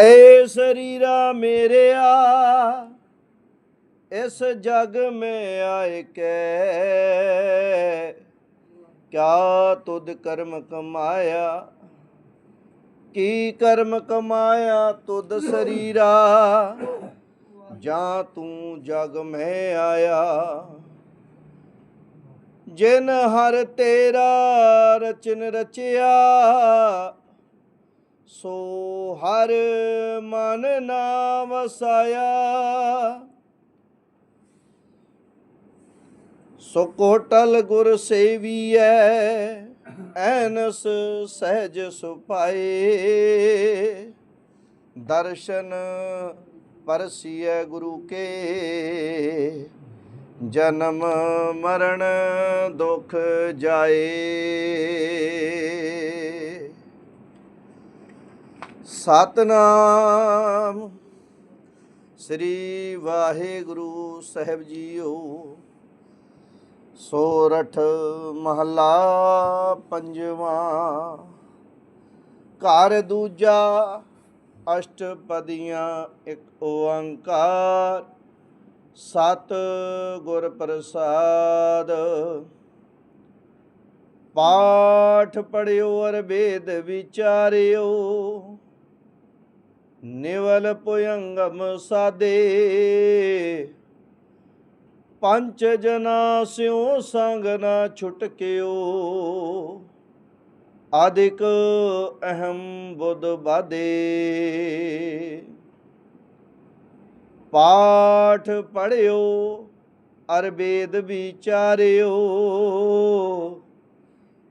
ਏ ਸਰੀਰਾ ਮੇਰਿਆ, ਇਸ ਜਗ ਮੈਂ ਆਏ ਕੈ। ਕਿਆ ਤੁਧ ਕਰਮ ਕਮਾਇਆ? ਕੀ ਕਰਮ ਕਮਾਇਆ ਤੁਧ ਸਰੀਰਾ? ਜਾਂ ਤੂੰ ਜਗ ਮੈਂ ਆਇਆ? ਜਿਨ ਹਰ ਤੇਰਾ ਰਚਨ ਰਚਿਆ ਸੋ ਹਰ ਮਨ ਨਾ ਵਸਾਇਆ ਸੋ ਕੋਟਲ ਗੁਰ ਸੇਵੀਐ, ਐਨਸ ਸਹਿਜ ਸੁਪਾਏ ਦਰਸ਼ਨ ਪਰਸੀਐ ਗੁਰੂ ਕੇ। ਜਨਮ ਮਰਨ ਦੁਖ ਜਾਏ। ਸਤਨਾਮ। ਸ੍ਰੀ ਵਾਹਿਗੁਰੂ ਸਾਹਿਬ ਜੀਓ। ਸੋਰਠ ਮਹੱਲਾ ਪੰਜਵਾਂ। ਘਰ ਦੂਜਾ, ਅਸ਼ਟਪਦੀਆਂ ਇੱਕ ਓੰਕਾਰ। ਸਤ ਗੁਰ ਪ੍ਰਸਾਦ। ਪਾਠ ਪੜਿਓ ਅਰ ਵੇਦ ਵਿਚਾਰਿਓ। ਨਿਵਲ ਪੁਯੰਗਮ ਸਾਦੇ। ਪੰਚ ਜਨਾ ਸਿਉ ਸੰਗ ਨਾ ਛੁਟਕਿਓ ਆਦਿਕ ਅਹੰ ਬੁੱਧ ਬਾਦੇ। ਪਾਠ ਪੜਿਓ ਅਰ ਵੇਦ ਵਿਚਾਰਿਓ।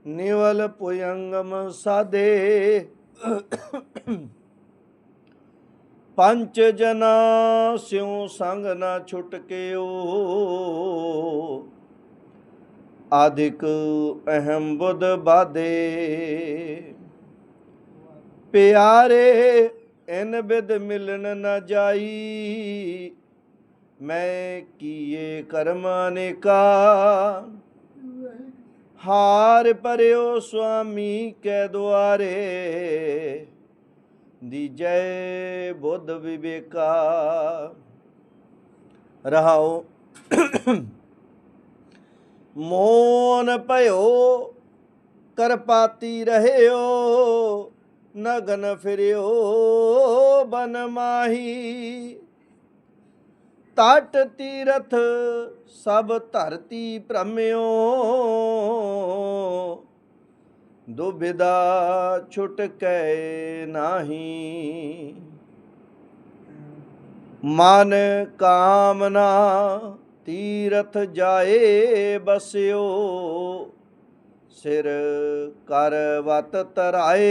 ਨਿਵਲ ਪੁਯੰਗਮ ਸਾਦੇ। ਪੰਚ ਜਨਾ ਸਿਉ ਸੰਗ ਨਾ ਛੁਟਕਿਓ। ਆਦਿਕ ਅਹੰ ਬੁੱਧ ਬਾਦੇ। ਪਿਆਰੇ, ਇਨ ਬਿਦ ਮਿਲਣ ਨਾ ਜਾਈ। ਮੈਂ ਕੀਏ ਕਰਮ ਅਨੇਕਾ। ਹਾਰ ਪਰਿਓ ਸੁਆਮੀ ਕੈ ਦੁਆਰੇ। ਦੀਜੈ ਬੁੱਧ ਵਿਵੇਕਾ। ਰਹਾਓ। ਮੋਨ ਭਇਓ, ਕਰਪਾਤੀ ਰਹਿਓ, ਨਗਨ ਫਿਰਿਓ, ਬਨ ਮਾਹੀ। ਤਟ ਤੀਰਥ ਸਭ ਧਰਤੀ ਭ੍ਰਮਿਓ ਦੁਬਿਦਾ ਛੁਟਕੈ ਨਾਹੀ। ਮਨ ਕਾਮਨਾ ਤੀਰਥ ਜਾਏ ਬਸਿਓ, ਸਿਰ ਕਰ ਵਤ ਤਰਾਏ।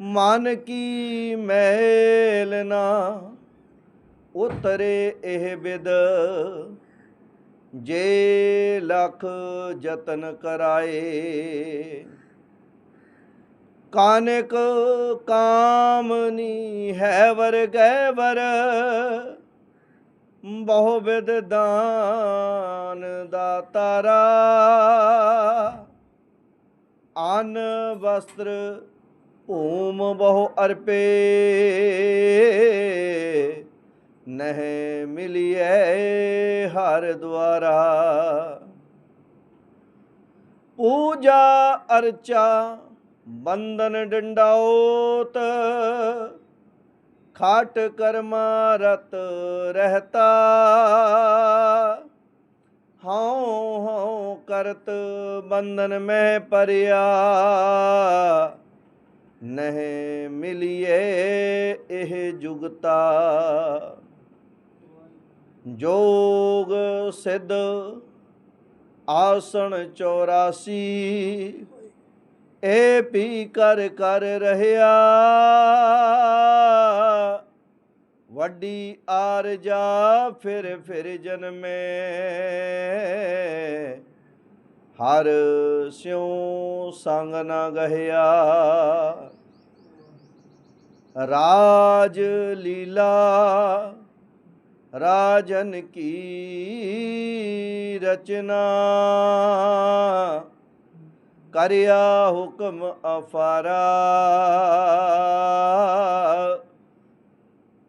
ਮਨ ਕੀ ਮੈਲ ਨਾ ਉਤਰੇ ਇਹ ਬਿਦ ਜੇ ਲਖ ਯਤਨ ਕਰਾਏ। ਕਾਨਕ ਕਾਮਨੀ ਹੈ ਵਰ ਗੈ ਵਰ, ਬਹੁ ਵਿਦ ਦਾਨ ਦਾਤਾਰਾ ਅਨ ਵਸਤਰ ਓਮ ਬਹੁ ਅਰਪੇ, ਨਹਿ ਮਿਲਿਐ ਹਰ ਦੁਆਰਾ ਪੂਜਾ ਅਰਚਾ ਬੰਧਨ ਡੰਡਾਉਤ, ਖਾਟ ਕਰਮਾ ਰਤ ਰਹਤਾ। ਹਉ ਹਉ ਕਰਤ ਬੰਦਨ ਮੈਂ ਪਰਿਆ ਨਹਿ ਮਿਲਿਏ ਇਹ ਜੁਗਤਾ। ਜੋਗ ਸਿੱਧ ਆਸਣ 84 ਏ ਪੀ ਕਰ ਕਰ ਰਹਿਆ। ਵੱਡੀ ਆਰ ਜਾ ਫਿਰ ਫਿਰ ਜਨਮੇ। ਹਰ ਸਿਉ ਸੰਗ ਨਾ ਗਹਿਆ। ਰਾਜ ਲੀਲਾ ਰਾਜਨ ਕੀ ਰਚਨਾ? ਕਰਿਆ ਹੁਕਮ ਅਫਾਰਾ।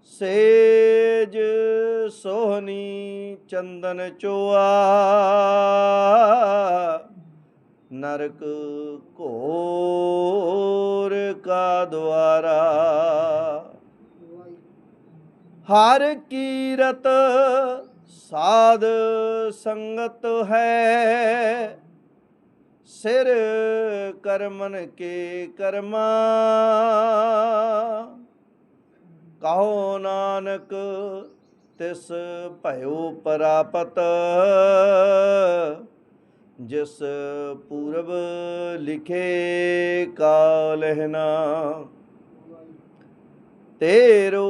ਸੇਜ ਸੋਹਣੀ ਚੰਦਨ ਚੋਆ। ਨਰਕ ਘੋਰ ਕਾ ਦੁਆਰਾ। ਹਰ ਕੀਰਤ ਸਾਧ ਸੰਗਤ ਹੈ। ਸਿਰ ਕਰਮਨ ਕੇ ਕਰਮਾ। ਕਹੋ ਨਾਨਕ ਤਿਸ ਭਇਓ ਪ੍ਰਾਪਤ। ਜਿਸ ਪੂਰਬ ਲਿਖੇ ਕਾਲਹਿਨਾ ਤੇਰੋ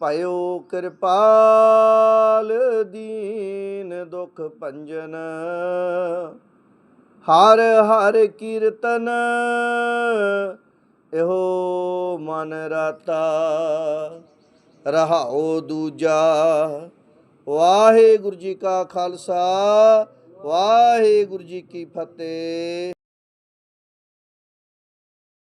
ਭਇਓ ਕਿਰਪਾਲ ਦੀਨ ਦੁਖ ਭੰਜਨ। ਹਰ ਹਰ ਕੀਰਤਨ ਇਹੋ ਮਨ ਰਾਤਾ। ਰਹਾਓ ਦੂਜਾ, ਵਾਹਿਗੁਰੂ ਜੀ ਕਾ ਖਾਲਸਾ, ਵਾਹਿਗੁਰੂ ਜੀ ਕੀ ਫਤਿਹ।